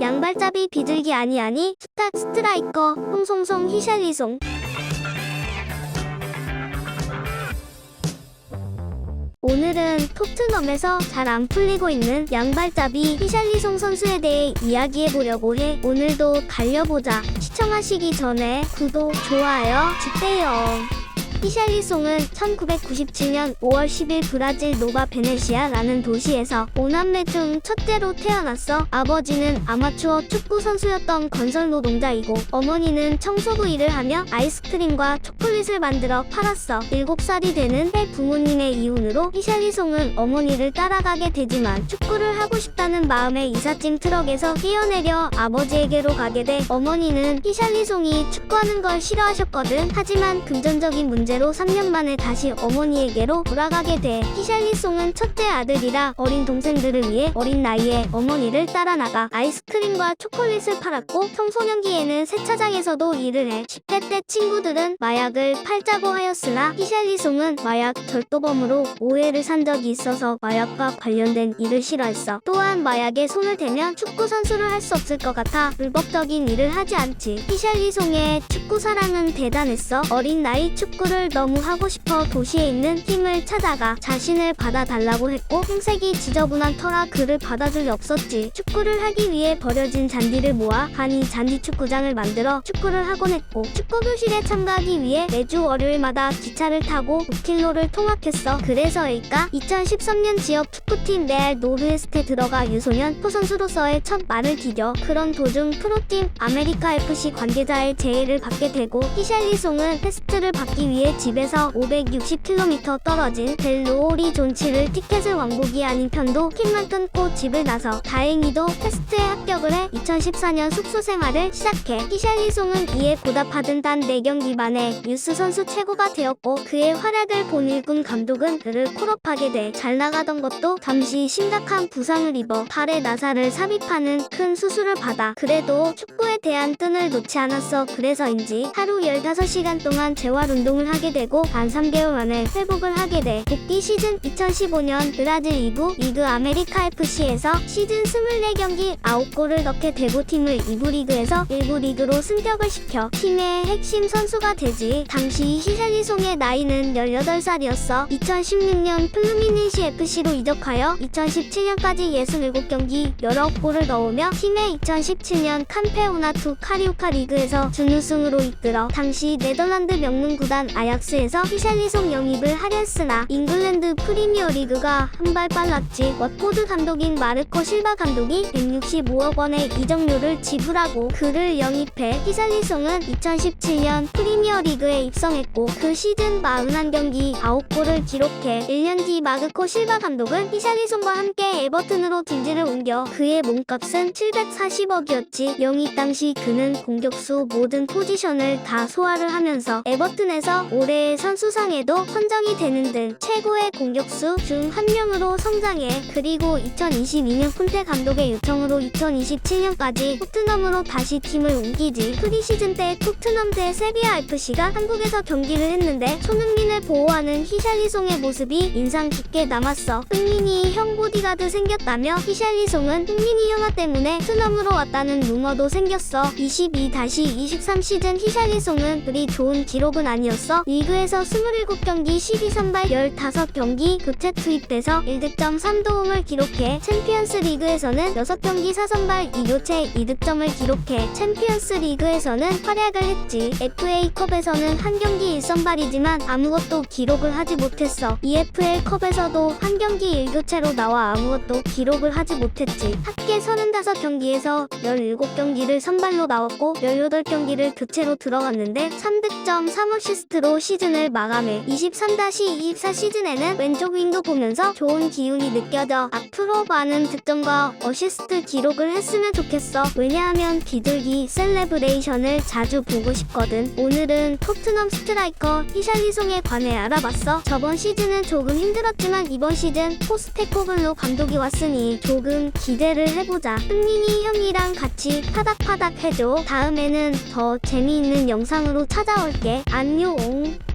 양발잡이 비둘기 아니 아니 스탁 스트라이커 홍송송 히샬리송 오늘은 토트넘에서 잘 안 풀리고 있는 양발잡이 히샬리송 선수에 대해 이야기해 보려고 해. 오늘도 달려보자. 시청하시기 전에 구독, 좋아요 주세요. 히샬리송은 1997년 5월 10일 브라질 노바 베네시아라는 도시에서 오남매 중 첫째로 태어났어. 아버지는 아마추어 축구 선수였던 건설 노동자이고 어머니는 청소부 일을 하며 아이스크림과 초콜릿을 만들어 팔았어. 7살이 되는 해 부모님의 이혼으로 히샬리송은 어머니를 따라가게 되지만 축구를 하고 싶다는 마음에 이삿짐 트럭에서 뛰어내려 아버지에게로 가게 돼 어머니는 히샬리송이 축구하는 걸 싫어하셨거든. 하지만 금전적인 문제로 3년 만에 다시 어머니에게로 돌아가게 돼. 히샬리송은 첫째 아들이라 어린 동생들을 위해 어린 나이에 어머니를 따라 나가 아이스크림과 초콜릿을 팔았고 청소년기에는 세차장에서도 일을 해. 10대 때 친구들은 마약을 팔자고 하였으나 히샬리송은 마약 절도범으로 오해를 산 적이 있어서 마약과 관련된 일을 싫어했어. 또한 마약에 손을 대면 축구 선수를 할 수 없을 것 같아 불법적인 일을 하지 않지. 히샬리송의 축구 사랑은 대단했어. 어린 나이 축구 를 너무 하고 싶어 도시에 있는 팀을 찾아가 자신을 받아달라고 했고 행색이 지저분한 터라 그를 받아줄 리 없었지. 축구를 하기 위해 버려진 잔디를 모아 간이 잔디 축구장을 만들어 축구를 하곤 했고 축구 교실에 참가하기 위해 매주 월요일마다 기차를 타고 5킬로를 통학했어. 그래서일까? 2013년 지역 축구팀 레알 노르에스테 들어가 유소년 프로선수로서의 첫 말을 디뎌 그런 도중 프로팀 아메리카 FC 관계자의 제의를 받게 되고 히샬리송은 테스트를 받기 위해 집에서 560km 떨어진 벨로오리 존치를 티켓을 왕복이 아닌 편도 킥만 끊고 집을 나서 다행히도 테스트에 합격을 해 2014년 숙소 생활을 시작해. 히샬리송은 이에 보답하던 단 4경기 만에 뉴스 선수 최고가 되었고 그의 활약을 본 일군 감독은 그를 콜업하게 돼 잘 나가던 것도 잠시 심각한 부상을 입어 팔에 나사를 삽입하는 큰 수술을 받아 그래도 축구에 대한 끈을 놓지 않았어 그래서인지 하루 15시간 동안 재활 운동 을 하게 되고 단 3개월 만에 회복을 하게 돼. 복귀 시즌 2015년 브라질 2부 리그 아메리카 FC에서 시즌 24경기 9골을 넣게 되고 팀을 2부 리그에서 1부 리그로 승격을 시켜 팀의 핵심 선수가 되지. 당시 히샬리송의 나이는 18살이었어. 2016년 플루미넨시 FC로 이적하여 2017년까지 67경기 19골을 넣으며 팀의 2017년 캄페오나투 카리우카 리그에서 준우승으로 이끌어 당시 네덜란드 명문 구단 아약스에서 히샬리송 영입을 하려 했으나 잉글랜드 프리미어 리그가 한 발 빨랐지. 왓포드 감독인 마르코 실바 감독이 165억 원의 이적료를 지불하고 그를 영입해 히샬리송은 2017년 프리미어 리그에 입성했고 그 시즌 41경기 9골을 기록해 1년 뒤 마르코 실바 감독은 히샬리송과 함께 에버튼으로 둔지를 옮겨 그의 몸값은 740억이었지. 영입 당시 그는 공격수 모든 포지션을 다 소화를 하면서 에버튼에서 올해의 선수상에도 선정이 되는 등 최고의 공격수 중 한 명으로 성장해 그리고 2022년 콘테 감독의 요청으로 2027년까지 토트넘으로 다시 팀을 옮기지. 프리시즌 때 토트넘 대 세비야 FC가 한국에서 경기를 했는데 손흥민을 보호하는 히샬리송의 모습이 인상 깊게 남았어. 흥민이 형 보디가드 생겼다며 히샬리송은 흥민이 형아 때문에 토트넘으로 왔다는 루머도 생겼어. 22-23 시즌 히샬리송은 그리 좋은 기록은 아니었어 리그에서 27경기 12선발 15경기 교체 투입돼서 1득점 3도움을 기록해. 챔피언스 리그에서는 6경기 4선발 2교체 2득점을 기록해. 챔피언스 리그에서는 활약을 했지. FA컵에서는 한 경기 1선발이지만 아무것도 기록을 하지 못했어. EFL컵에서도 한 경기 1교체로 나와 아무것도 기록을 하지 못했지. 합계 35경기에서 17경기를 선발로 나왔고 18경기를 교체로 들어갔는데 3득점 3어시스트 로 시즌을 마감해 23-24 시즌에는 왼쪽 윙도 보면서 좋은 기운이 느껴져 앞으로 많은 득점과 어시스트 기록을 했으면 좋겠어. 왜냐하면 비둘기 셀레브레이션을 자주 보고 싶거든. 오늘은 토트넘 스트라이커 히샬리송에 관해 알아봤어. 저번 시즌은 조금 힘들었지만 이번 시즌 포스테코글로 감독이 왔으니 조금 기대를 해보자. 흥민이 형이랑 같이 파닥파닥 해줘. 다음에는 더 재미있는 영상으로 찾아올게. 안녕 Oh.